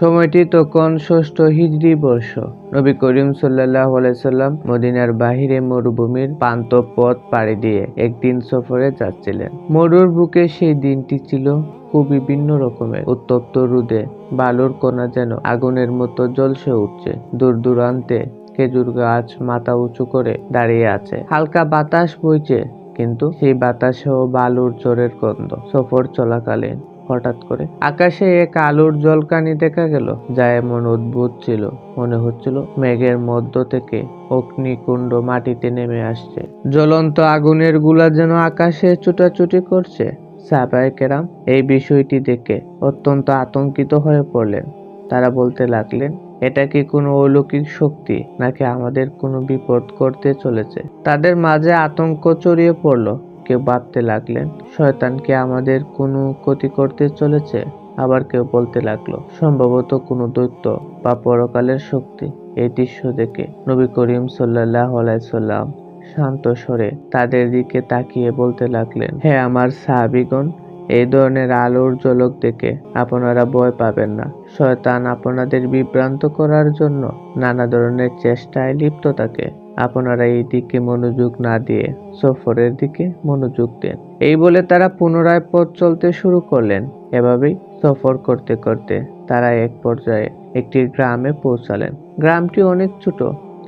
সময়টি তখন ষষ্ঠ হিজরি বর্ষ। নবী করিম সাল্লাহ আলাইসাল্লাম মদিনার বাহিরে মরুভূমির প্রান্ত পথ পাড়ি দিয়ে একদিন সফরে যাচ্ছিলেন। মরুর বুকে সেই দিনটি ছিল খুব বিভিন্ন রকমের। উত্তপ্ত রোদে বালুর কণা যেন আগুনের মতো জলসে উঠছে। দূর দূরান্তে খেজুর গাছ মাথা উঁচু করে দাঁড়িয়ে আছে। হালকা বাতাস বইছে, কিন্তু সেই বাতাসেও বালুর জোরের গন্ধ। সফর চলাকালীন হঠাৎ করে। আকাশে এক আলোর জলকানি দেখা গেল, যা এমন অদ্ভুত ছিল। মনে হচ্ছিল মেঘের মধ্য থেকে অগ্নিকুণ্ড মাটিতে নেমে আসছে। জ্বলন্ত আগুনেরগুলা যেন আকাশে ছুটাছুটি করছে। সাহাবায়ে কেরাম এই বিষয়টি দেখে অত্যন্ত আতঙ্কিত হয়ে পড়লেন। তারা বলতে লাগলেন, এটা কি কোনো অলৌকিক শক্তি, নাকি আমাদের কোনো বিপদ করতে চলেছে? তাদের মাঝে আতঙ্ক ছড়িয়ে পড়ল। কেউ ভাবতে লাগলেন। শয়তান কি আমাদের কোনো ক্ষতি করতে চলেছে? আবার কেউ বলতে লাগল, সম্ভবত কোনো দৈত্য বা পরকালের শক্তি এই দৃশ্য দেখে। নবী করিম সাল্লাহ আলাইসাল্লাম শান্ত স্বরে তাদের দিকে তাকিয়ে বলতে লাগলেন, হে আমার সাহাবিগণ, এই ধরনের আলোর ঝলক দেখে আপনারা ভয় পাবেন না। শয়তান আপনাদের বিভ্রান্ত করার জন্য নানা ধরনের চেষ্টায় লিপ্ত থাকে। আপনারা এই দিকে মনোযোগ না দিয়ে সফরের দিকে মনোযোগ দেন। এই বলে তারা পুনরায় পথ চলতে শুরু করলেন। এভাবেই সফর করতে করতে তারা এক পর্যায়ে একটি গ্রামে পৌঁছালেন। গ্রামটি অনেক ছোট,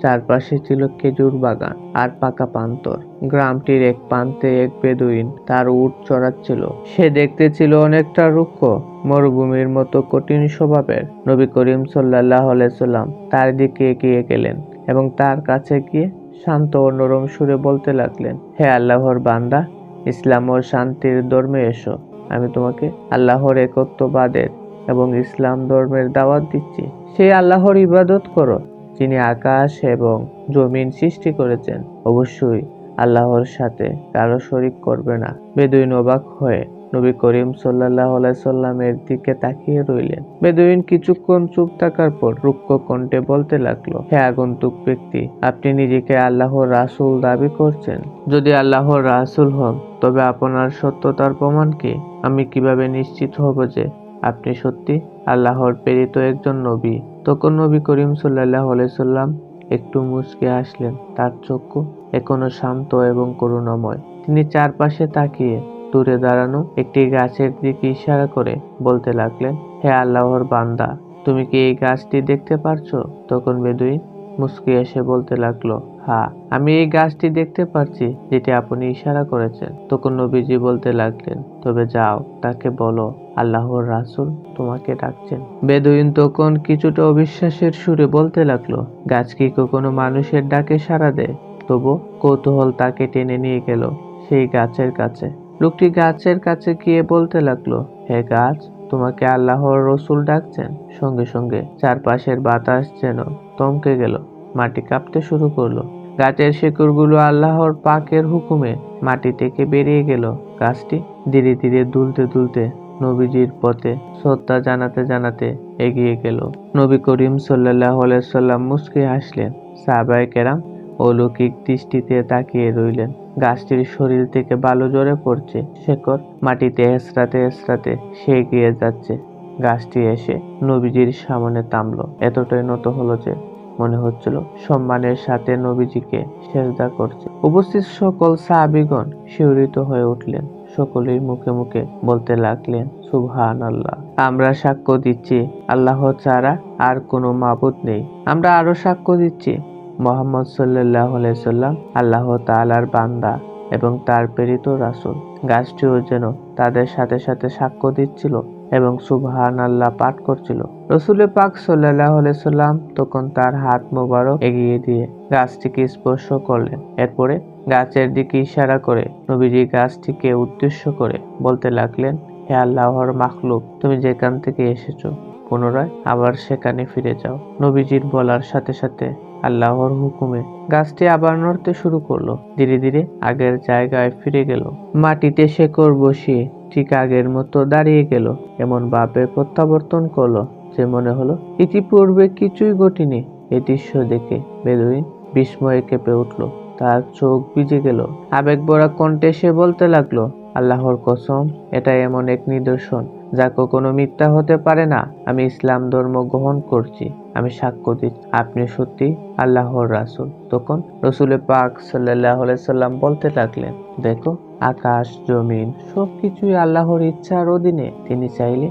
চারপাশে ছিল খেজুর বাগান আর পাকা পান্তর গ্রামটির এক প্রান্তে এক বেদুইন তার উট চড়াচ্ছিল। সে দেখতে ছিল অনেকটা রুক্ষ, মরুভূমির মতো কঠিন স্বভাবের। নবী করিম সাল্লাহ সাল্লাম তার দিকে এগিয়ে গেলেন। এবং তার কাছে গিয়ে শান্ত ও নরম সুরে বলতে লাগলেন, হে আল্লাহর বান্দা, ইসলাম ও শান্তির ধর্মে এসো। আমি তোমাকে আল্লাহর একত্ববাদের এবং ইসলাম ধর্মের দাওয়াত দিচ্ছি। সেই আল্লাহর ইবাদত করো, যিনি আকাশ এবং জমিন সৃষ্টি করেছেন। অবশ্যই আল্লাহর সাথে কারও শরিক করবে না। বেদুইন অবাক হয়ে নবী করিম সাল্লাহ সাল্লামের দিকে তাকিয়ে রইলেন। বেদুইন কিছুক্ষণ চুপ থাকার পর রুক্ষ কণ্ঠে বলতে লাগল, হে আগন্তুক ব্যক্তি, আপনি নিজেকে আল্লাহর রাসূল দাবি করছেন। যদি আল্লাহর রাসূল হন, তবে আপনার সত্যতার প্রমাণ কি? আমি কীভাবে নিশ্চিত হব যে আপনি সত্যি আল্লাহর প্রেরিত একজন নবী? তখন নবী করিম সাল্লাহ সাল্লাম একটু মুচকে আসলেন তার চক্ষু এখনও শান্ত এবং করুণাময়। তিনি চারপাশে তাকিয়ে দূরে দাঁড়ানো একটি গাছের দিকে ইশারা করে বলতে লাগলেন, হে আল্লাহর বান্দা, তুমি কি এই গাছটি দেখতে পারছ? তখন বেদুইন মুস্কি এসে বলতে লাগল হ্যাঁ আমি এই গাছটি দেখতে পারছি, যেটি আপনি ইশারা করেছেন। তখন নবীজি বলতে লাগলেন, তবে যাও, তাকে বলো, আল্লাহর রাসূল তোমাকে ডাকছেন। বেদুইন তখন কিছুটা অবিশ্বাসের সুরে বলতে লাগল, গাছ কি কখনো মানুষের ডাকে সাড়া দেয়? তবু কৌতূহল তাকে টেনে নিয়ে গেল সেই গাছের কাছে। লোকটি গাছের কাছে গিয়ে বলতে লাগল, হে গাছ, তোমাকে আল্লাহর রসুল ডাকছেন। সঙ্গে সঙ্গে চারপাশের বাতাস যেন থমকে গেল, মাটি কাঁপতে শুরু করল। গাছের শিকড়গুলো আল্লাহর পাকের হুকুমে মাটি থেকে বেরিয়ে গেল। গাছটি ধীরে ধীরে দুলতে দুলতে নবীজির পথে শ্রদ্ধা জানাতে জানাতে এগিয়ে গেল। নবী করিম সাল্লাহ সাল্লাম মুসকে হাসলেন। সাহাবায়ে কেরাম অলৌকিক দৃষ্টিতে তাকিয়ে রইলেন। গাছটির শরীর থেকে বালু ঝরে পড়ছে। শেকড় মাটিতে হেসরাতে হেসরাতে সে এগিয়ে যাচ্ছে। গাছটি এসে নবীজির সামনে থামলো। এতটাই নত হলো যে মনে হচ্ছিল সম্মানের সাথে নবীজিকে সেজদা করছে। উপস্থিত সকল সাহাবিগণ শিহরিত হয়ে উঠলেন। সকলের মুখে মুখে বলতে লাগলেন সুবহান আল্লাহ আমরা সাক্ষ্য দিচ্ছি। আল্লাহ ছাড়া আর কোনো মাবুদ নেই। আমরা আরও সাক্ষ্য দিচ্ছি। মোহাম্মদ সাল্লাহ সাল্লাম আল্লাহ তালার বান্দা এবং তার প্রেরিত রাসূল। গাছটিও যেন তাদের সাথে সাথে সাক্ষ্য দিচ্ছিল এবং সুবহান আল্লাহ পাঠ করছিল। রসুলের পাক সাল্লাহ সাল্লাম তখন তার হাত মোবারক এগিয়ে দিয়ে গাছটিকে স্পর্শ করলেন। এরপরে গাছের দিকে ইশারা করে নবীজি গাছটিকে উদ্দেশ্য করে বলতে লাগলেন, হে আল্লাহর মাখলুক, তুমি যেখান থেকে এসেছ, পুনরায় আবার সেখানে ফিরে যাও। নবীজির বলার সাথে সাথে আল্লাহর হুকুমে। গাছটি আবার নড়তে শুরু করল। ধীরে ধীরে আগের জায়গায় ফিরে গেল। মাটিতে শেকড় বসিয়ে ঠিক আগের মতো দাঁড়িয়ে গেল। এমন ভাবে প্রত্যাবর্তন করল যে মনে হলো, ইতিপূর্বে কিছুই ঘটিনি। এ দৃশ্য দেখে বেদুইন বিস্ময়ে কেঁপে উঠল। তার চোখ ভিজে গেল। আবেগ ভরা কণ্ঠে সে বলতে লাগল, আল্লাহর কসম, এটা এমন এক নিদর্শন, যা কখনো মিথ্যা হতে পারে না। আমি ইসলাম ধর্ম গ্রহণ করছি। আমি সাক্ষ্য দিচ্ছি আপনি সত্যি আল্লাহর রাসুল। তখন রসুলের পাক সাল্লাম বলতে লাগলেন, দেখো, আকাশ, জমিন সবকিছুই আল্লাহর ইচ্ছার অধীনে। তিনি চাইলে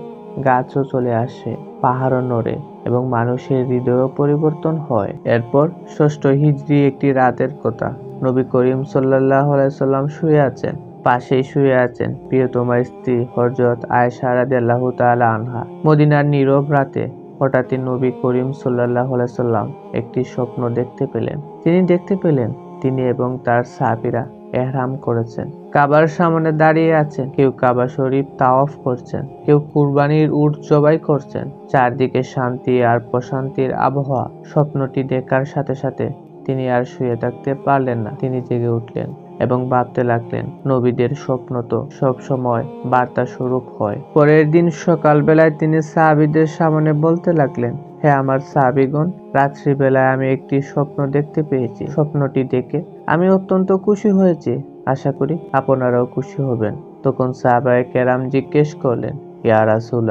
গাছও চলে আসে, পাহাড়ও নড়ে এবং মানুষের হৃদয়ও পরিবর্তন হয়। এরপর ষষ্ঠ হিজড়ি একটি রাতের কথা। নবী করিম সাল্লাহ সাল্লাম শুয়ে আছেন, পাশেই শুয়ে আছেন প্রিয়তমা স্ত্রী হজরত আয়েশা রাদিয়াল্লাহু তাআলা আনহা। মদিনার নীরব রাতে হঠাৎই নবী করিম সাল্লাহ সাল্লাম একটি স্বপ্ন দেখতে পেলেন। তিনি দেখতে পেলেন, তিনি এবং তার সাহাবীরা এহরাম করেছেন। কাবার সামনে দাঁড়িয়ে আছেন। কেউ কাবা শরীফ তাওয়াফ করছেন, কেউ কুরবানির উট জবাই করছেন। চারদিকে শান্তি আর প্রশান্তির আবহাওয়া। স্বপ্নটি দেখার সাথে সাথে তিনি আর শুয়ে থাকতে পারলেন না। তিনি জেগে উঠলেন। এবং ভাবতে লাগলেন। নবীদের স্বপ্ন তো সবসময় বার্তা স্বরূপ হয়। পরের দিন সকালবেলায় তিনি সাহাবিদের সামনে বলতে লাগলেন হ্যাঁ আমার সাহাবিগণ, রাত্রিবেলায় আমি একটি স্বপ্ন দেখতে পেয়েছি। স্বপ্নটি দেখে আমি অত্যন্ত খুশি হয়েছি। আশা করি আপনারাও খুশি হবেন। তখন সাহাবায়ে কেরাম জিজ্ঞেস করলেন ইয়া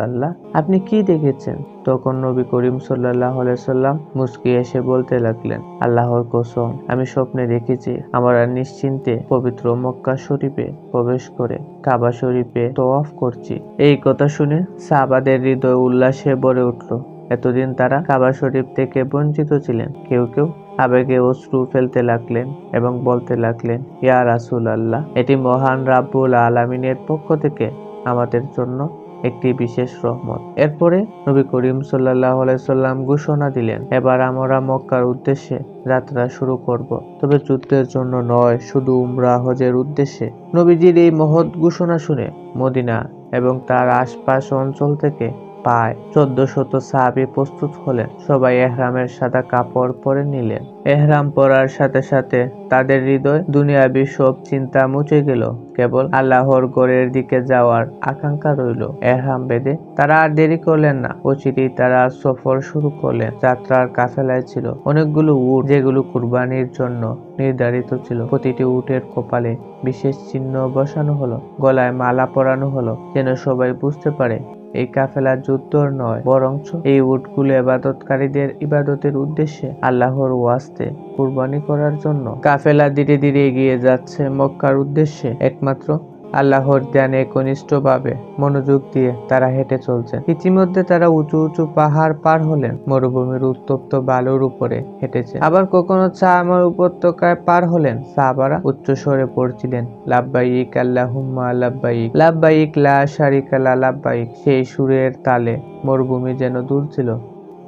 আল্লাহ আপনি কি দেখেছেন? তখন নবী করিম সাল্লাহ সাল্লাম মুস্কি এসে বলতে লাগলেন, আল্লাহর কসম, আমি স্বপ্নে দেখেছি আমরা নিশ্চিন্তে পবিত্র মক্কা শরীফে প্রবেশ করে কাবা শরীফে তোয়াফ করছি। এই কথা শুনে সাহাবাদের হৃদয় উল্লাসে ভরে উঠল। এতদিন তারা কাবা শরীফ থেকে বঞ্চিত ছিলেন। কেউ কেউ আবেগে অশ্রু ফেলতে লাগলেন এবং বলতে লাগলেন, ইয়া রাসূল আল্লাহ এটি মহান রাব্বুল আলামিনের পক্ষ থেকে আমাদের জন্য একটি বিশেষ রহমত। এরপরে নবী করিম সাল্লাহ সাল্লাম ঘোষণা দিলেন, এবার আমরা মক্কার উদ্দেশ্যে যাত্রা শুরু করব। তবে যুদ্ধের জন্য নয়, শুধু উমরা হজের উদ্দেশ্যে। নবীজির এই মহৎ ঘোষণা শুনে মদিনা এবং তার আশপাশ অঞ্চল থেকে প্রায় চোদ্দ শত সাহাবি প্রস্তুত হলেন। সবাই এহরামের সাদা কাপড় পরে নিলেন। এহরাম পরার সাথে সাথে তাদের হৃদয়, দুনিয়াবি সব চিন্তা মুছে গেল। কেবল আল্লাহর গড়ের দিকে যাওয়ার আকাঙ্ক্ষা রইল। এহরাম বেদে তারা আর দেরি করলেন না। অচিরেই তারা সফর শুরু করলেন। যাত্রার কাফেলায় ছিল অনেকগুলো উট, যেগুলো কুরবানির জন্য নির্ধারিত ছিল। প্রতিটি উটের কপালে বিশেষ চিহ্ন বসানো হলো। গলায় মালা পরানো হলো, যেন সবাই বুঝতে পারে এই কাফেলা যুদ্ধর নয়, বরঞ্চ এই উটগুলো এবাদতকারীদের ইবাদতের উদ্দেশ্যে আল্লাহর ওয়াস্তে কুরবানি করার জন্য। কাফেলা ধীরে ধীরে এগিয়ে যাচ্ছে মক্কার উদ্দেশ্যে। একমাত্র আল্লাহর ধ্যানে ঘনিষ্ঠভাবে মনোযোগ দিয়ে তারা হেঁটে চলছেন। ইতিমধ্যে তারা উঁচু উঁচু পাহাড় পার হলেন, মরুভূমির উত্তপ্ত বালুর উপরে হেঁটেছে আবার কখনো চামার উপত্যকায় পার হলেন, সাহাবারা উচ্চ স্বরে পড়ছিলেন, লাব্বাইক আল্লাহুম্মা লাব্বাইক। লাব্বাইক লা শারিকা লা লাব্বাইক। সেই সুরের তালে মরুভূমি যেন দূর ছিল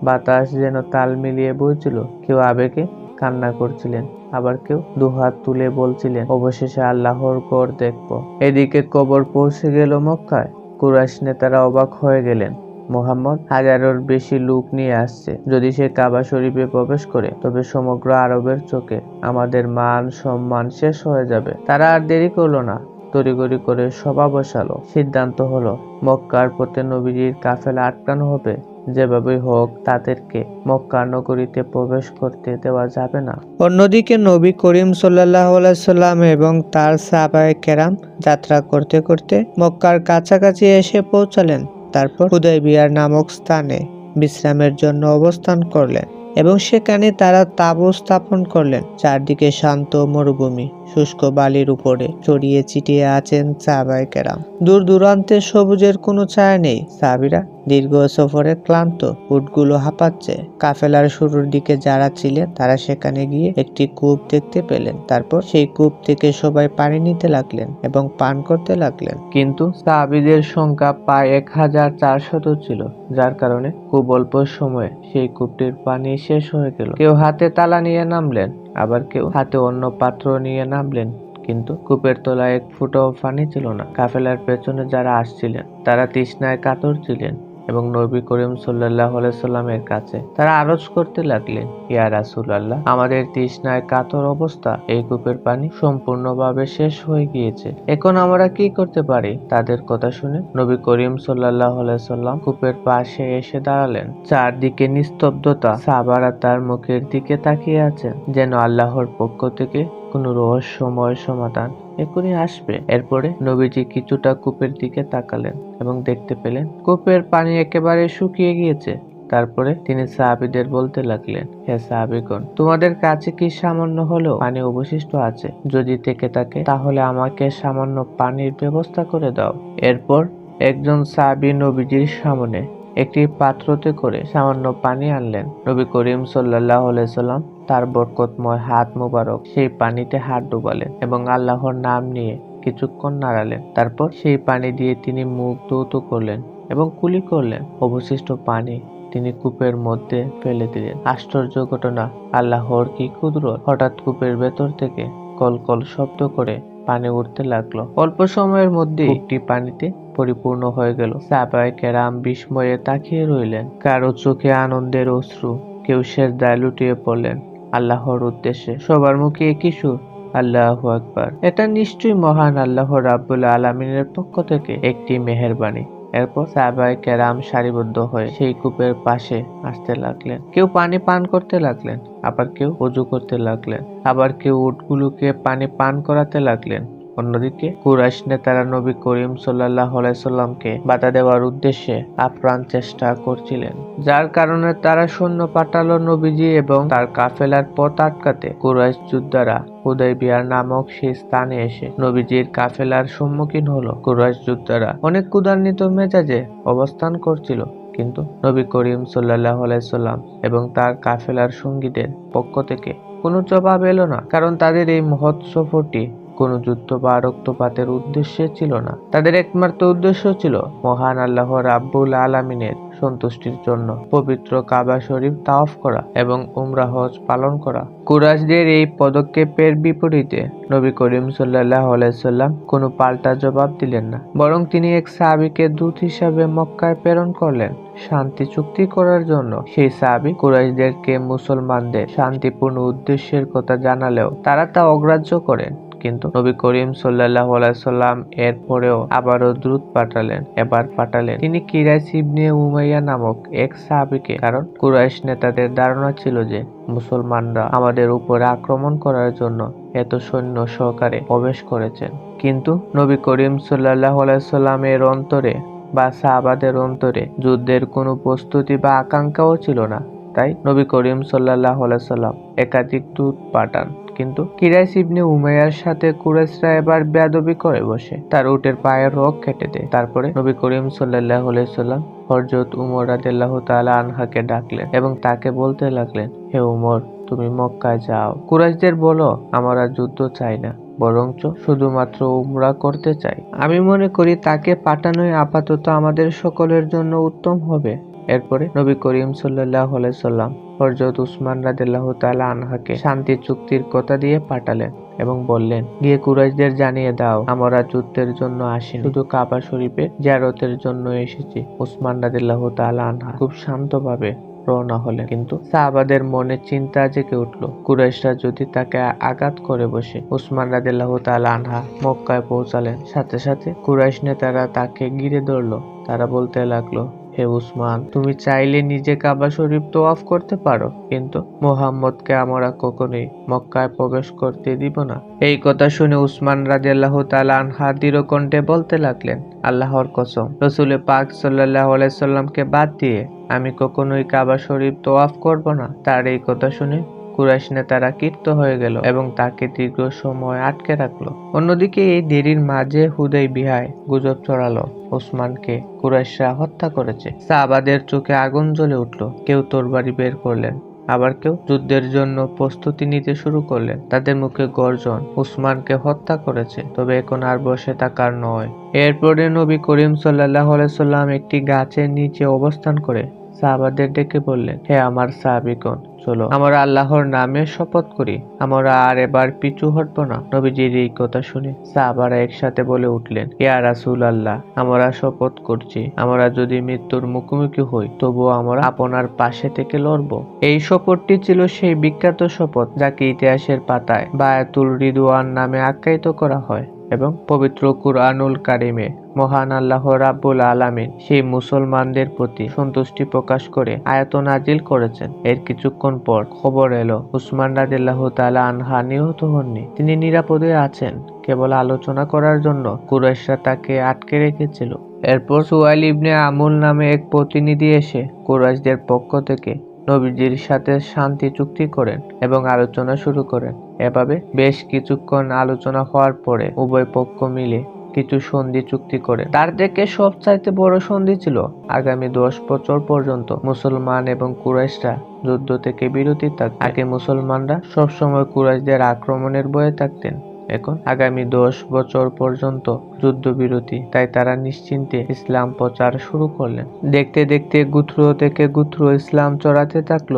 বাতাস যেন তাল মিলিয়ে বইছিল, কেউ আবেগে কান্না করছিলেন। আবার কেউ দুহাত তুলে বলছিলেন, অবশেষে আল্লাহর গড় দেখব। এদিকে কবর পৌঁছে গেল মক্কায়। কুরাইশ নেতারা অবাক হয়ে গেলেন। মোহাম্মদ হাজারের বেশি লোক নিয়ে আসছে। যদি সে কাবা শরীফে প্রবেশ করে, তবে সমগ্র আরবের চোখে আমাদের মান সম্মান শেষ হয়ে যাবে। তারা আর দেরি করল না। তড়িগড়ি করে সভা বসালো। সিদ্ধান্ত হলো, মক্কার পথে নবীজির কাফেলা আটকানো হবে। যেভাবেই হোক, তাদেরকে মক্কা নগরীতে প্রবেশ করতে দেওয়া যাবে না। অন্যদিকে নবী করিম সাল্লাম এবং তার সাহাবায়ে কেরাম যাত্রা করতে করতে মক্কার কাছাকাছি এসে পৌঁছালেন। তারপর হুদয়বিয়ার নামক স্থানে বিশ্রামের জন্য অবস্থান করলেন এবং সেখানে তারা তাঁবু স্থাপন করলেন। চারদিকে শান্ত মরুভূমি, শুষ্ক বালির উপরে ছড়িয়ে ছিটিয়ে আছেন সাহাবায়ে কেরাম। দূর দূরান্তে সবুজের কোনো ছায়া নেই। সাহাবিরা দীর্ঘ সফরে ক্লান্ত, উটগুলো হাঁপাচ্ছে। কাফেলার শুরুর দিকে যারা ছিলেন, তারা সেখানে গিয়ে একটি কূপ দেখতে পেলেন। তারপর সেই কূপ থেকে সবাই পানি নিতে লাগলেন এবং পান করতে লাগলেন। কিন্তু সাহাবিদের সংখ্যা প্রায় এক হাজার চারশত ছিল, যার কারণে খুব অল্প সময়ে সেই কূপটির পানি শেষ হয়ে গেল। কেউ হাতে তালা নিয়ে নামলেন, আবার কেউ হাতে অন্য পাত্র নিয়ে নামলেন। কিন্তু কূপের তলায় এক ফুটাও পানি ছিল না। কাফেলার পেছনে যারা আসছিলেন, তারা তৃষ্ণায় কাতর ছিলেন। এবং নবী করিম সাল্লাহ সাল্লামের কাছে তারা আরজ করতে লাগলেন, ইয়া রাসুল আল্লাহ আমাদের তৃষ্ণায় কাতর অবস্থা, এই কূপের পানি সম্পূর্ণভাবে শেষ হয়ে গিয়েছে। এখন আমরা কি করতে পারি? তাদের কথা শুনে নবী করিম সাল্লাহ সাল্লাম কূপের পাশে এসে দাঁড়ালেন। চারদিকে নিস্তব্ধতা সাবারা তার মুখের দিকে তাকিয়ে আছেন, যেন আল্লাহর পক্ষ থেকে কোনো রহস্যময় সমাধান এখনই আসবে। এরপরে নবীজি কিছুটা কূপের দিকে তাকালেন এবং দেখতে পেলেন কূপের পানি একেবারে শুকিয়ে গিয়েছে। তারপরে তিনি সাহাবিদের বলতে লাগলেন, হে সাহাবিগণ, তোমাদের কাছে কি সামান্য হলেও পানি অবশিষ্ট আছে? যদি থেকে থাকে, তাহলে আমাকে সামান্য পানির ব্যবস্থা করে দাও। এরপর একজন সাহাবি নবীজির সামনে একটি পাত্রতে করে সামান্য পানি আনলেন। নবী করিম সাল্লাহ সাল্লাম তার বরকতময় হাত মুবারক সেই পানিতে হাত ডুবালেন এবং আল্লাহর নাম নিয়ে কিছুক্ষণ নাড়ালেন। তারপর সেই পানি দিয়ে তিনি মুখ ধৌত করলেন এবং কুলি করলেন। অবশিষ্ট পানি তিনি কূপের মধ্যে ফেলে দিলেন। আশ্চর্য ঘটনা, আল্লাহর কি কুদরত? হঠাৎ কূপের ভেতর থেকে কলকল শব্দ করে পানি উঠতে লাগল। অল্প সময়ের মধ্যে একটি পানিতে পরিপূর্ণ হয়ে গেল। সাবায় কেরাম বিস্ময়ে তাকিয়ে রইলেন। কারও চোখে আনন্দের অশ্রু, কেউ শেষ দায় লুটিয়ে পড়লেন। আল্লাহর উদ্দেশ্যে। সবার মুখে একই সুর। আল্লাহ আকবার। এটা নিশ্চয়ই মহান আল্লাহ রাব্বুল আলমিনের পক্ষ থেকে একটি মেহরবানি। এরপর সাহাবাই কেরাম সারিবদ্ধ হয়ে সেই কূপের পাশে আসতে লাগলেন। কেউ পানি পান করতে লাগলেন, আবার কেউ অজু করতে লাগলেন, আবার কেউ উটগুলোকে পানি পান করাতে লাগলেন। অন্যদিকে কুরাইশ নেতারা নবী করিম সাল্লাহ সাল্লামকে বাধা দেওয়ার উদ্দেশ্যে আপ্রাণ চেষ্টা করছিলেন। যার কারণে তারা সৈন্য পাঠালো নবীজি এবং তার কাফেলার পথ আটকাতে কুরাইশ যোদ্ধারা হুদাইবিয়ার নামক সেই স্থানে এসে নবীজির কাফেলার সম্মুখীন হলো। কুরাইশ যোদ্ধারা অনেক কুদান্বিত মেজাজে অবস্থান করছিল, কিন্তু নবী করিম সাল্লাহ সাল্লাম এবং তার কাফেলার সঙ্গীদের পক্ষ থেকে কোনো জবাব এলো না, কারণ তাদের এই মহৎ সফরটি কোনো যুদ্ধ বা রক্তপাতের উদ্দেশ্যে ছিল না। তাদের একমাত্র উদ্দেশ্য ছিল মহান আল্লাহ রাব্বুল আলামিনের সন্তুষ্টির জন্য পবিত্র কাবা শরীফ তাওফ করা এবং উমরা হজ পালন করা। কুরাইশদের এই পদক্ষেপের বিপরীতে নবী করিম সাল্লাহ আলাইসাল্লাম কোনো পাল্টা জবাব দিলেন না, বরং তিনি এক সাহাবিকে দূত হিসাবে মক্কায় প্রেরণ করলেন। শান্তি চুক্তি করার জন্য সেই সাহাবি কুরাইশদেরকে মুসলমানদের শান্তিপূর্ণ উদ্দেশ্যের কথা জানালেও তারা তা অগ্রাহ্য করেন। কিন্তু নবী করিম সাল্লাহ সাল্লাম এর পরেও আবারও দ্রুত পাঠালেন, এবার পাঠালেন। তিনি কিরাইস ইবনে উমাইয়া নামক এক সাহাবিকে, কারণ কুরাইশ নেতাদের ধারণা ছিল যে মুসলমানরা আমাদের উপরে আক্রমণ করার জন্য এত সৈন্য সহকারে প্রবেশ করেছেন। কিন্তু নবী করিম সাল্লাহ সাল্লামের অন্তরে বা সাহাবাদের অন্তরে যুদ্ধের কোনো প্রস্তুতি বা আকাঙ্ক্ষাও ছিল না। তাই নবী করিম সাল্লাহ সাল্লাম একাধিক দূত পাঠান। কিন্তু কিরাইস ইবনে উমাইয়ার সাথে কুরাইশরা এবার বেয়াদবি করে বসে। তার উটের পায়ের রক কেটে দেয়। তারপরে নবী করিম সাল্লাহ সাল্লাম হরজত উমর রাদিল্লাহ তাআলা আনহাকে ডাকলেন এবং তাকে বলতে লাগলেন, হে উমর, তুমি মক্কায় যাও। কুরাইশদের বলো, আমরা যুদ্ধ চাই না, বরঞ্চ শুধুমাত্র উমরা করতে চাই। আমি মনে করি তাকে পাঠানোই আপাতত আমাদের সকলের জন্য উত্তম হবে। এরপরে নবী করিম সাল্লাহ সাল্লাম হরজত উসমান রাদিল্লাহ তাআলা আনহাকে শান্তি চুক্তির কথা দিয়ে পাঠালেন এবং বললেন, গিয়ে কুরাইশদের জানিয়ে দাও, আমরা যুদ্ধের জন্য আসি শুধু কাবা শরীফে জারতের জন্য এসেছি। উসমান রাদিল্লাহ তাআলা আনহা খুব শান্তভাবে রওনা হলেন। কিন্তু সাহাবাদের মনে চিন্তা জেগে উঠল, কুরাইশরা যদি তাকে আঘাত করে বসে, উসমান রাদিল্লাহ তাআলা আনহা মক্কায় পৌঁছালেন। সাথে সাথে কুরাইশ নেতারা তাকে ঘিরে ধরলো। তারা বলতে লাগল হে উসমান, তুমি চাইলে নিজে কাবা শরীফ তোয়াফ করতে পারো, কিন্তু মোহাম্মদকে আমরা কখনোই মক্কায় প্রবেশ করতে দিব না। এই কথা শুনে উসমান রাজিয়াল্লাহ আল্লাহ আনহা দৃঢ় কণ্ঠে বলতে লাগলেন, আল্লাহর কসম রসুলে পাক সাল্লাহ আলাইসাল্লামকে বাদ দিয়ে আমি কখনোই কাবা শরীফ তো অফ করব না। তার এই কথা শুনে কুরাইশ নেতারা কীর্ত হয়ে গেল এবং তাকে দীর্ঘ সময় আটকে রাখল। অন্যদিকে এই দেরির মাঝে হুদয় বিহায় গুজব ছড়ালো ওসমানকে। কুরাইশরা হত্যা করেছে। সাহাবাদের চোখে আগুন জ্বলে উঠল। কেউ তরবারি বের করলেন, আবার কেউ যুদ্ধের জন্য প্রস্তুতি নিতে শুরু করলেন। তাদের মুখে গর্জন উসমানকে হত্যা করেছে, তবে এখন আর বসে থাকার নয়। এরপরে নবী করিম সাল্লাহ সাল্লাম একটি গাছের নিচে অবস্থান করে সাহাবাদের ডেকে বললেন, হে আমার সাহাবিগণ, চলো, আমরা আল্লাহর নামে শপথ করি। আমরা আর এবার পিছু হটব না। নবীজির এই কথা শুনে সাহাবারা একসাথে বলে উঠলেন, ইয়া রাসুল আল্লাহ আমরা শপথ করছি। আমরা যদি মৃত্যুর মুখোমুখি হই, তবুও আমরা আপনার পাশে থেকে লড়ব। এই শপথটি ছিল সেই বিখ্যাত শপথ, যাকে ইতিহাসের পাতায় বায়াতুল রিদওয়ান নামে আখ্যায়িত করা হয় এবং পবিত্র কুরআনুল কারিমে মহান আল্লাহ রাব্বুল আলামিন সেই মুসলমানদের প্রতি সন্তুষ্টি প্রকাশ করে আয়াত নাজিল করেছেন। এর কিছুক্ষণ পর খবর এলো, উসমান রাদিল্লাহ তাআলা আনহা নিহত হননি। তিনি নিরাপদে আছেন, কেবল আলোচনা করার জন্য কুরাইশরা তাকে আটকে রেখেছিল। এরপর সুয়াইল ইবনে আমুল নামে এক প্রতিনিধি এসে কুরাইশদের পক্ষ থেকে নবীজির সাথে শান্তি চুক্তি করেন এবং আলোচনা শুরু করেন। এভাবে বেশ কিছুক্ষণ আলোচনা হওয়ার পরে উভয় পক্ষ মিলে কিছু সন্ধি চুক্তি করে। তার থেকে সবচাইতে বড় সন্ধি ছিল আগামী দশ বছর পর্যন্ত মুসলমান এবং কুরাইশরা যুদ্ধ থেকে বিরতি থাকত আগে মুসলমানরা সবসময় কুরাইশদের আক্রমণের ভয়ে থাকতেন। এখন আগামী দশ বছর পর্যন্ত যুদ্ধবিরতি, তাই তারা নিশ্চিন্তে ইসলাম প্রচার শুরু করলেন। দেখতে দেখতে গুত্র থেকে গুত্র ইসলাম চড়াতে থাকল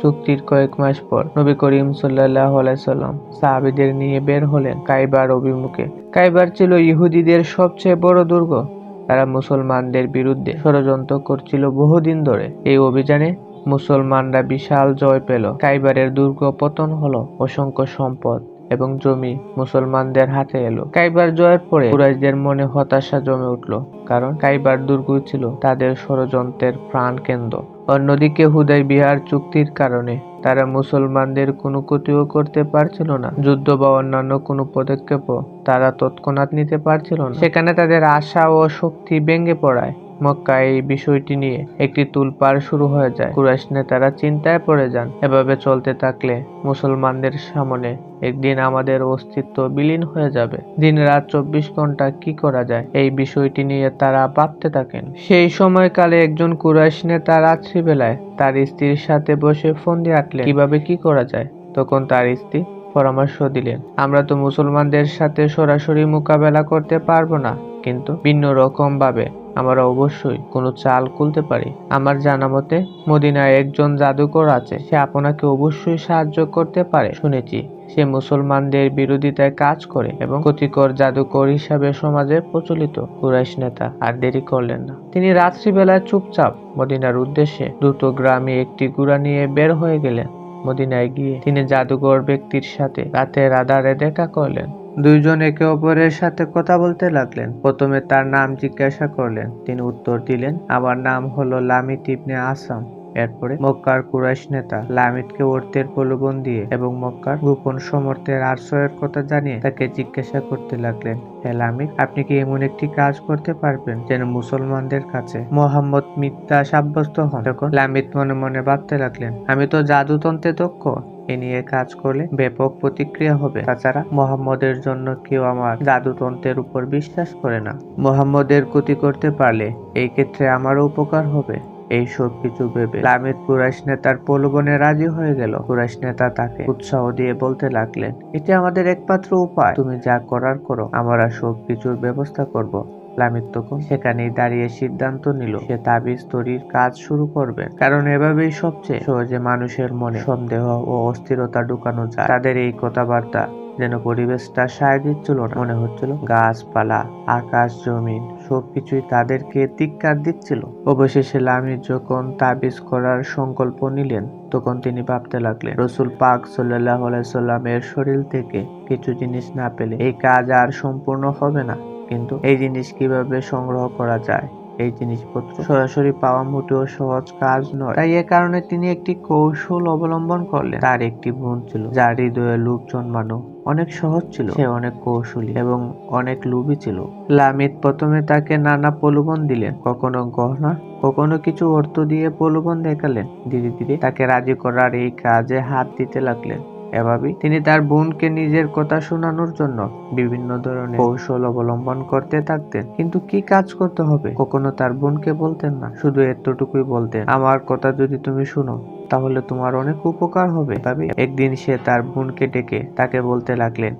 চুক্তির কয়েক মাস পর নবী করিম সাল্লাহ সাল্লাম সাহাবিদের নিয়ে বের হলেন কাইবার অভিমুখে। কাইবার ছিল ইহুদিদের সবচেয়ে বড় দুর্গ। তারা মুসলমানদের বিরুদ্ধে ষড়যন্ত্র করছিল বহুদিন ধরে। এই অভিযানে মুসলমানরা বিশাল জয় পেল। কাইবারের দুর্গ পতন হলো অসংখ্য সম্পদ এবং জমি মুসলমানদের হাতে এলো। কাইবার জয়ের পরে কুরাইশদের মনে হতাশা জমে উঠল, কারণ কাইবার দুর্গ ছিল তাদের ষড়যন্ত্রের প্রাণ কেন্দ্র অন্যদিকে হুদাই বিহার চুক্তির কারণে তারা মুসলমানদের কোনো ক্ষতিও করতে পারছিল না। যুদ্ধ বা অন্যান্য কোনো পদক্ষেপও তারা তৎক্ষণাৎ নিতে পারছিল না। সেখানে তাদের আশা ও শক্তি ভেঙে পড়ায়। মক্কায় এই বিষয়টি নিয়ে একটি তুলপাড় শুরু হয়ে যায়। কুরাইশ নেতারা চিন্তায় পড়ে যান। এভাবে চলতে থাকলে মুসলমানদের সামনে একদিন আমাদের অস্তিত্ব বিলীন হয়ে যাবে। দিন রাত চব্বিশ ঘণ্টা কি করা যায়? এই বিষয়টি নিয়ে তারা ভাবতে থাকেন। সেই সময়কালে একজন কুরাইশ নেতা রাত্রিবেলায় তার স্ত্রীর সাথে বসে ফোন দিয়ে আটলেন কীভাবে কি করা যায়? তখন তার স্ত্রী পরামর্শ দিলেন, আমরা তো মুসলমানদের সাথে সরাসরি মোকাবেলা করতে পারব না, কিন্তু ভিন্ন রকম ভাবে আমরা অবশ্যই কোনো চাল খুলতে পারি। আমার জানা মতে, মদিনায় একজন জাদুকর আছে। সে আপনাকে অবশ্যই সাহায্য করতে পারে। শুনেছি, সে মুসলমানদের বিরোধিতায় কাজ করে এবং ক্ষতিকর জাদুকর হিসাবে সমাজে প্রচলিত। কুরাইশ নেতা আর দেরি করলেন না। তিনি রাত্রিবেলায় চুপচাপ মদিনার উদ্দেশ্যে দ্রুত গ্রামে একটি গুড়া নিয়ে বের হয়ে গেলেন। মদিনায় গিয়ে তিনি জাদুকর ব্যক্তির সাথে রাতের আধারে দেখা করলেন। দুইজন একে অপরের সাথে কথা বলতে লাগলেন। প্রথমে তার নাম জিজ্ঞাসা করলেন। তিনি উত্তর দিলেন, আমার নাম হলো লামিত ইবনে আসাম। এরপরে মক্কার কুরাইশ নেতা লামিদকে অর্থের প্রলোভন দিয়ে এবং মক্কার গোপন সমর্থের আশ্রয়ের কথা জানিয়ে তাকে জিজ্ঞাসা করতে লাগলেন, হে লামিদ আপনি কি এমন একটি কাজ করতে পারবেন যেন মুসলমানদের কাছে মোহাম্মদ মিথ্যা সাব্যস্ত হন? তখন লামিদ মনে মনে ভাবতে লাগলেন, আমি তো জাদুতন্ত্রে দক্ষ। এ নিয়ে কাজ করলে ব্যাপক প্রতিক্রিয়া হবে। তাছাড়া মোহাম্মদের জন্য কেউ আমার জাদুতন্ত্রের উপর বিশ্বাস করে না। মোহাম্মদের ক্ষতি করতে পারলে এই ক্ষেত্রে আমারও উপকার হবে। এই সব কিছু ভেবে লামিদ কুরাইশ নেতার প্রলোভনে রাজি হয়ে গেল। কুরাইশ নেতা তাকে উৎসাহ দিয়ে বলতে লাগলেন, এটি আমাদের একমাত্র উপায়। তুমি যা করার করো, আমরা সব কিছুর ব্যবস্থা করব। তখন সেখানেই দাঁড়িয়ে সিদ্ধান্ত নিল সে তাবিজ তৈরির কাজ শুরু করবে। কারণ এভাবেই সবচেয়ে সহজে মানুষের মনে সন্দেহ ও অস্থিরতা ঢুকানো যায়। তাদের এই কথাবার্তা যেন পরিবেশটা সায় দিচ্ছিল না। মনে হচ্ছিল গাছপালা, আকাশ জমিন, সবকিছুই তাদেরকে ধিক্কার দিচ্ছিল। অবশেষে লামিদ যখন তাবিজ করার সংকল্প নিলেন, তখন তিনি ভাবতে লাগলেন, রসুল পাক সাল্লাহ সাল্লামের শরীর থেকে কিছু জিনিস না পেলে এই কাজ আর সম্পূর্ণ হবে না। কিন্তু এই জিনিস কীভাবে সংগ্রহ করা যায়? এই জিনিসপত্র সরাসরি পাওয়া মোটেও সহজ কাজ নয়। তাই এ কারণে তিনি একটি কৌশল অবলম্বন করলেন। তার একটি বোন ছিল, যার হৃদয়ে লোভ জন্মানো অনেক সহজ ছিল। সে অনেক কৌশলী এবং অনেক লোভী ছিল। লামিত প্রথমে তাকে নানা প্রলোভন দিলেন। কখনো গহনা, কখনো কিছু অর্থ দিয়ে প্রলোভন দেখালেন। ধীরে ধীরে তাকে রাজি করার এই কাজে হাত দিতে লাগলেন। এভাবেই তিনি তার বোনকে নিজের কথা শোনানোর জন্য বিভিন্ন ধরনের কৌশল অবলম্বন করতে থাকতেন। কিন্তু কি কাজ করতে হবে? কখনো তার বোনকে বলতেন না। শুধু এতটুকুই বলতেন আমার কথা যদি তুমি শুনো তাহলে তোমার অনেক উপকার হবে। একদিন সে তার বোনকে ডেকে তাকে বলতে লাগলেন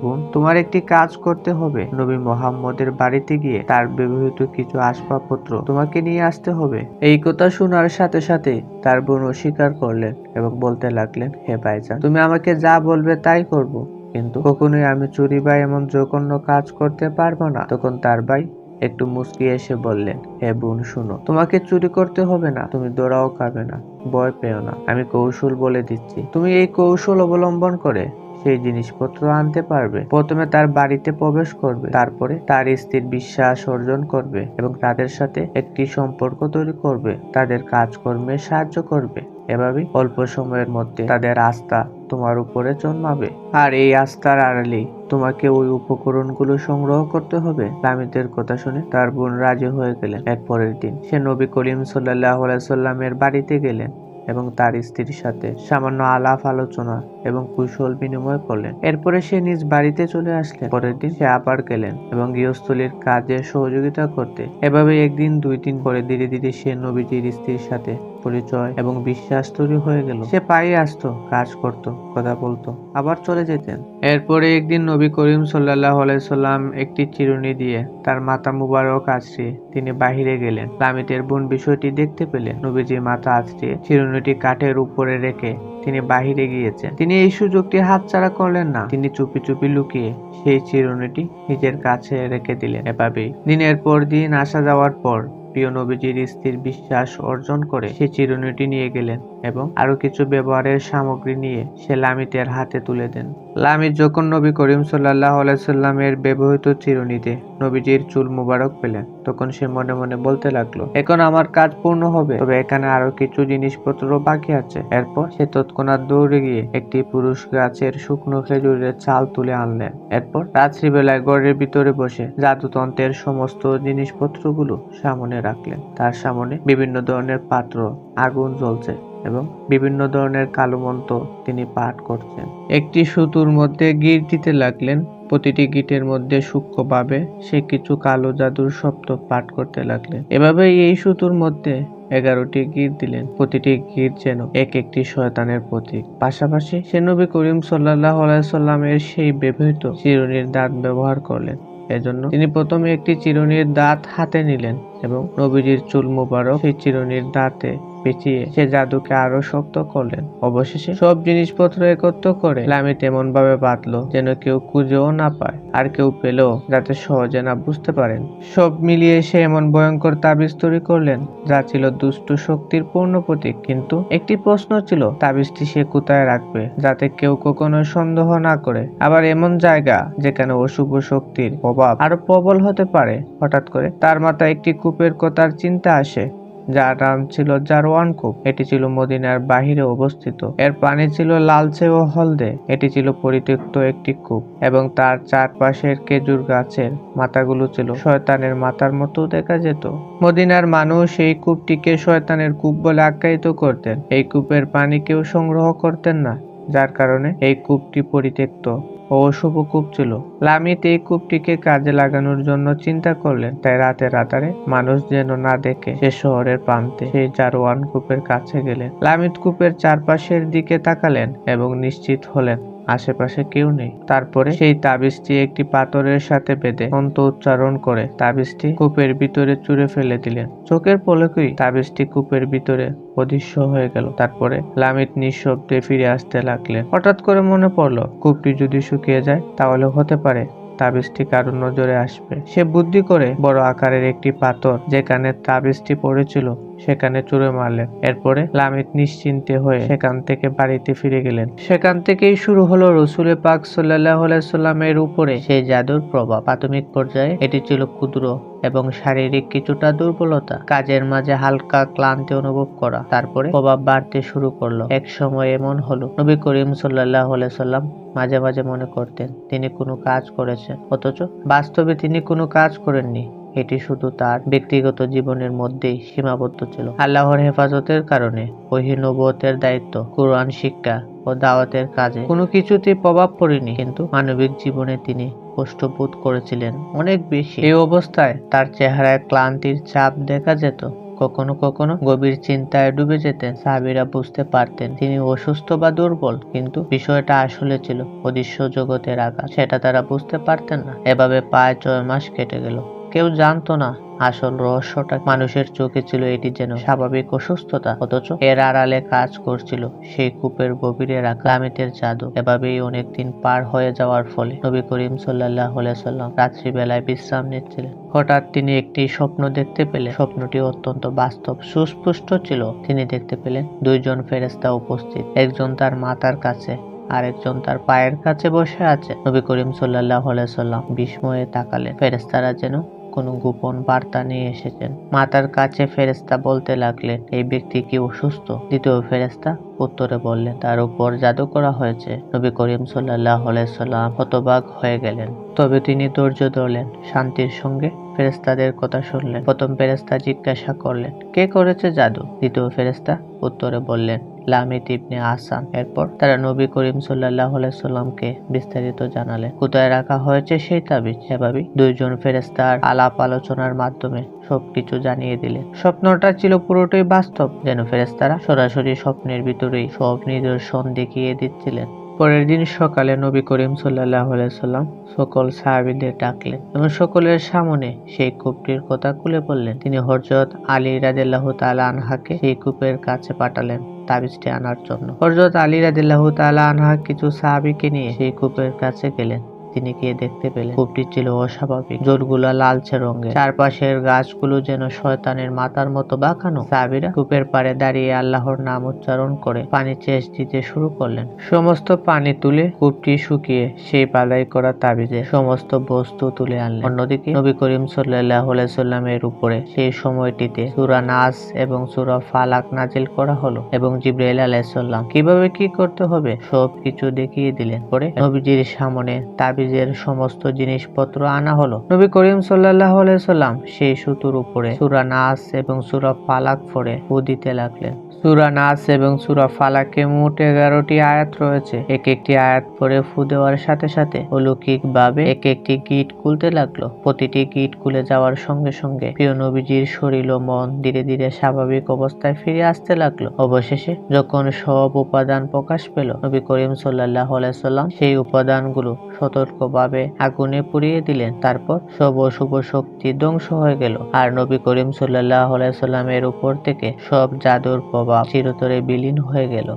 বোন তোমার একটি কাজ করতে হবে। নবী মোহাম্মদের বাড়িতে গিয়ে তার ব্যবহৃত কিছু আসবাবপত্র তোমাকে নিয়ে আসতে হবে। এই কথা শোনার সাথে সাথে তার বোন অস্বীকার করলেন এবং বলতে লাগলেন, হে ভাইজান, তুমি আমাকে যা বলবে তাই করব। কিন্তু কখনোই আমি চুরি বা এমন জঘন্য কাজ করতে পারব না। তখন তার ভাই একটু মুস্কি এসে বললেন, হে বোন, শুনো, তোমাকে চুরি করতে হবে না। তুমি দৌড়াও, খাবে না, ভয় পেও না। আমি কৌশল বলে দিচ্ছি। তুমি এই কৌশল অবলম্বন করে সেই জিনিসপত্র আনতে পারবে। প্রথমে তার বাড়িতে প্রবেশ করবে, তারপরে তার স্ত্রীর বিশ্বাস অর্জন করবে এবং তাদের সাথে একটি সম্পর্ক তৈরি করবে। তাদের কাজকর্মে সাহায্য করবে। এভাবেই অল্প সময়ের মধ্যে তাদের আস্থা তোমার উপরে জন্মাবে। আর এই আস্থার আড়ালেই তোমাকে ওই উপকরণগুলো সংগ্রহ করতে হবে। লামিদের কথা শুনে তার বোন রাজি হয়ে গেলেন। এর পরের দিন সে নবী করিম সাল্লাহ সাল্লামের বাড়িতে গেলেন। এবং তার স্ত্রীর সাথে সামান্য আলাপ আলোচনা এবং কুশল বিনিময় করলেন। এরপরে সে নিজ বাড়িতে চলে আসলেন। পরের দিন সে আবার গেলেন এবং গৃহস্থলীর কাজে সহযোগিতা করতে। এভাবে একদিন, দুই দিন পরে ধীরে ধীরে সে নবীজির স্ত্রীর সাথে পরিচয় এবং বিশ্বাস তৈরি হয়ে গেল। সে পায়ে আসতো, কাজ করত, কথা বলতো, আবার চলে যেতেন। এরপরে একদিন নবী করিম সাল্লাহ সাল্লাম একটি চিরুনি দিয়ে তার মাথা মুবারক আছড়িয়ে তিনি বাহিরে গেলেন। লামিতের বোন বিষয়টি দেখতে পেলেন। নবীজি মাথা আছড়িয়ে চিরুনিটি কাঠের উপরে রেখে তিনি বাহিরে গিয়েছেন। তিনি এই সুযোগটি হাতছাড়া করলেন না। তিনি চুপি চুপি লুকিয়ে সেই চিরুনিটি নিজের কাছে রেখে দিলেন। এভাবেই দিনের পর দিন আসা যাওয়ার পর প্রিয় নবীজির স্ত্রীর বিশ্বাস অর্জন করে সে চিরুনিটি নিয়ে গেলেন। এবং আরও কিছু ব্যবহারের সামগ্রী নিয়ে সে লামিতের হাতে তুলে দেন। লামিত যখন নবী করিম সাল্লাহ আলাইসাল্লামের ব্যবহৃত চিরুনিতে নবীজির চুল মুবারক পেলেন, তখন সে মনে মনে বলতে লাগল, এখন আমার কাজ পূর্ণ হবে, তবে এখানে আরও কিছু জিনিসপত্র বাকি আছে। এরপর সে তৎক্ষণাৎ দৌড়ে গিয়ে একটি পুরুষ গাছের শুকনো খেজুরের চাল তুলে আনলেন। এরপর রাত্রিবেলায় গড়ের ভিতরে বসে জাদুতন্ত্রের সমস্ত জিনিসপত্রগুলো সামনে রাখলেন। তার সামনে বিভিন্ন ধরনের পাত্র, আগুন জ্বলছে। এবং বিভিন্ন ধরনের কালো মন্ত্র তিনি পাঠ করছেন। একটি সুতুর মধ্যে গির দিতে লাগলেন, প্রতিটি গিটের মধ্যে সূক্ষ্মভাবে সে কিছু কালো জাদুর শব্দ পাঠ করতে লাগলেন। এভাবে এই সুতুর মধ্যে এগারোটি গির দিলেন, প্রতিটি গির যেন এক একটি শয়তানের প্রতীক। পাশাপাশি সে নবী করিম সাল্লাহ সাল্লামের সেই ব্যবহৃত চিরুনির দাঁত ব্যবহার করলেন। এজন্য তিনি প্রথমে একটি চিরুনির দাঁত হাতে নিলেন এবং নবীজির চুল মুবারক সেই চিরুনির দাঁতে পেঁচিয়ে সে জাদুকে আরও শক্ত করলেন। অবশেষে সব জিনিসপত্র একত্র করে লামি তেমন ভাবে বাঁধলো যেন কেউ খুঁজেও না পায় আর কেউ পেলেও যাতে সহজে না বুঝতে পারেন। সব মিলিয়ে সে এমন ভয়ঙ্কর তাবিজ তৈরি করলেন, যা ছিল দুষ্ট শক্তির পূর্ণ প্রতীক। কিন্তু একটি প্রশ্ন ছিল, তাবিজটি সে কোথায় রাখবে যাতে কেউ কখনো সন্দেহ না করে? আবার এমন জায়গা যেখানে অশুভ শক্তির প্রভাব আরও প্রবল হতে পারে। হঠাৎ করে তার মাথায় একটি কূপের কথার চিন্তা আসে। যার নাম ছিল জারওয়ান কূপ। এটি ছিল মদিনার বাহিরে অবস্থিত। এর পানি ছিল লালচে ও হলদে। এটি ছিল পরিত্যক্ত একটি কূপ এবং তার চারপাশের খেজুর গাছের মাথাগুলো ছিল। শয়তানের মাথার মতো দেখা যেত। মদিনার মানুষ এই কূপটিকে শয়তানের কূপ বলে আখ্যায়িত করতেন। এই কূপের পানি কেউ সংগ্রহ করতেন না, যার কারণে এই কূপটি পরিত্যক্ত। ও অশুভ কূপ ছিল। লামিত এই কূপটিকে কাজে লাগানোর জন্য চিন্তা করলেন, তাই রাতে রাতারে মানুষ যেন না দেখে সে শহরের প্রান্তে সেই চারোয়ান কূপের কাছে গেলেন। লামিত কূপের চারপাশের দিকে তাকালেন এবং নিশ্চিত হলেন আশেপাশে কেউ নেই। তারপরে সেই তাবিজটি একটি পাথরের সাথে বেঁধে অন্ত উচ্চারণ করে তাবিজটি কূপের ভিতরে চুরে ফেলে দিলেন। চোখের পলকেই তাবিজটি কূপের ভিতরে অদৃশ্য হয়ে গেল। তারপরে লামিত নিঃশব্দে ফিরে আসতে লাগলেন। হঠাৎ করে মনে পড়ল, কূপটি যদি শুকিয়ে যায়, তাহলে হতে পারে তাবিজটি কারোর নজরে আসবে। সে বুদ্ধি করে বড় আকারের একটি পাথর যেখানে তাবিজটি পড়েছিল সেখানে চুরে মারলেন। এরপরে লামিত নিশ্চিন্তে হয়ে সেখান থেকে বাড়িতে ফিরে গেলেন। সেখান থেকেই শুরু হলো রসুলে পাক সাল্লাহ সাল্লামের উপরে সেই জাদুর প্রভাব। প্রাথমিক পর্যায়ে এটি ছিল ক্ষুদ্র এবং শারীরিক কিছুটা দুর্বলতা। কাজের মাঝে হালকা ক্লান্তি অনুভব করা। তারপরে প্রভাব বাড়তে শুরু করল। এক সময় এমন হলো, নবী করিম সাল্লাহ সাল্লাম মাঝে মাঝে মনে করতেন, তিনি কোনো কাজ করেছেন। অথচ বাস্তবে তিনি কোনো কাজ করেননি। এটি শুধু তার ব্যক্তিগত জীবনের মধ্যেই সীমাবদ্ধ ছিল। আল্লাহর হেফাজতের কারণে ওহি নবুয়তের দায়িত্ব, কোরআন, শিক্ষা ও দাওয়াতের কাজে কোনো কিছুতেই প্রভাব পড়েনি, কিন্তু মানবিক জীবনে তিনি কষ্টবোধ করেছিলেন অনেক বেশি। এই অবস্থায় তার চেহারায় ক্লান্তির চাপ দেখা যেত। কখনো কখনো গভীর চিন্তায় ডুবে যেতেন। সাহাবিরা বুঝতে পারতেন তিনি অসুস্থ বা দুর্বল, কিন্তু বিষয়টা আসলে ছিল অদৃশ্য জগতের আঘাত সেটা তারা বুঝতে পারতেন না। এভাবে প্রায় ছয় মাস কেটে গেল। কেউ জানতো না আসল রহস্যটা। মানুষের চোখে ছিল এটি যেন স্বাভাবিক অসুস্থতা। অথচ এর আড়ালে কাজ করছিল সেই কূপের গভীরে রাখা লামিতের জাদু। এভাবেই অনেকদিন পার হয়ে যাওয়ার ফলে নবী করিম সাল্লাহ সাল্লাম রাত্রিবেলায় বিশ্রাম নিচ্ছিলেন। হঠাৎ তিনি একটি স্বপ্ন দেখতে পেলেন। স্বপ্নটি অত্যন্ত বাস্তব, সুস্পষ্ট ছিল। তিনি দেখতে পেলেন দুইজন ফেরেস্তা উপস্থিত। একজন তার মাতার কাছে, আরেকজন তার পায়ের কাছে বসে আছে। নবী করিম সাল্লাহ সাল্লাম বিস্ময়ে তাকালেন। ফেরেস্তারা যেন কোনো গোপন বার্তা নিয়ে এসেছেন। মাতার কাছে ফেরেস্তা বলতে লাগলেন, এই ব্যক্তি কি অসুস্থ? দ্বিতীয় ফেরেস্তা উত্তরে বললেন, তার উপর জাদু করা হয়েছে। নবী করিম সাল্লাহ সাল্লাম হতবাক হয়ে গেলেন। তবে তিনি ধৈর্য ধরলেন, শান্তির সঙ্গে ফেরেস্তাদের কথা শুনলেন। প্রথম ফেরেস্তা জিজ্ঞাসা করলেন, কে করেছে জাদু? দ্বিতীয় ফেরেস্তা উত্তরে বললেন লামিত ইবনে আসান এরপর তারা নবী করিম সাল্লাহ সাল্লামকে বিস্তারিত জানালেন কোথায় রাখা হয়েছে সেই তাবিজ? এভাবেই দুইজন ফেরেস্তার আলাপ আলোচনার মাধ্যমে সবকিছু জানিয়ে দিলেন স্বপ্নটা ছিল পুরোটাই বাস্তব, যেন ফেরেস্তারা সরাসরি স্বপ্নের ভিতরেই সব নিদর্শন দেখিয়ে দিচ্ছিলেন। পরের দিন সকালে নবী করিম সাল্লাহ সাল্লাম সকল সাহাবিদের ডাকলেন এবং সকলের সামনে সেই কূপটির কথা খুলে বললেন। তিনি হরজত আলী রাদিল্লাহ তালা আনহাকে সেই কূপের কাছে পাঠালেন। তাবিজটি আনার জন্য। হরজত আলী রাদিল্লাহ তালা আনহা কিছু সাহাবিকে নিয়ে সেই কূপের কাছে গেলেন। তিনি গিয়ে দেখতে পেলেন। কূপটি ছিল অস্বাভাবিক। জলগুলো লালচে রঙের। চারপাশের গাছগুলো যেন শয়তানের মাথার মতো বাঁকানো। সাবিরা কূপের পাড়ে দাঁড়িয়ে আল্লাহর নাম উচ্চারণ করে পানি চেষ দিতে শুরু করলেন। সমস্ত পানি তুলে কূপটি শুকিয়ে সেই বালাই করা তাবিজে সমস্ত বস্তু তুলে আনলেন। অন্যদিকে নবী করিম সাল্লাহ সাল্লামের উপরে সেই সময়টিতে সুরা নাস এবং সুরা ফালাক নাজিল করা হলো এবং জিব্রাইল আলাইসাল্লাম কীভাবে কি করতে হবে সব কিছু দেখিয়ে দিলেন। পরে নবীজির সামনে তাবিজের সমস্ত জিনিসপত্র আনা হলো। নবী করিম সাল্লাহ সাল্লাম সেই সুতুর উপরে সুরা নাস এবং সুরা ফালাক পড়ে ফু দিতে লাগলেন। সুরা নাস এবং সুরা ফালাকে মোট এগারোটি আয়াত রয়েছে। এক একটি আয়াত পরে ফু দেওয়ার সাথে সাথে অলৌকিক ভাবে এক একটি গিট খুলতে লাগল। প্রতিটি গিট খুলে যাওয়ার সঙ্গে সঙ্গে প্রিয় নবীজির শরীর ও মন ধীরে ধীরে স্বাভাবিক অবস্থায় ফিরে আসতে লাগল। অবশেষে যখন সব উপাদান প্রকাশ পেল, নবী করিম সাল্লাহ সাল্লাম সেই উপাদানগুলো সতর্কভাবে আগুনে পুড়িয়ে দিলেন। তারপর সব অশুভ শক্তি ধ্বংস হয়ে গেল। আর নবী করিম সাল্লাহ আলাইসাল্লামের উপর থেকে সব জাদুর প্রভাব চিরতরে বিলীন হয়ে গেল।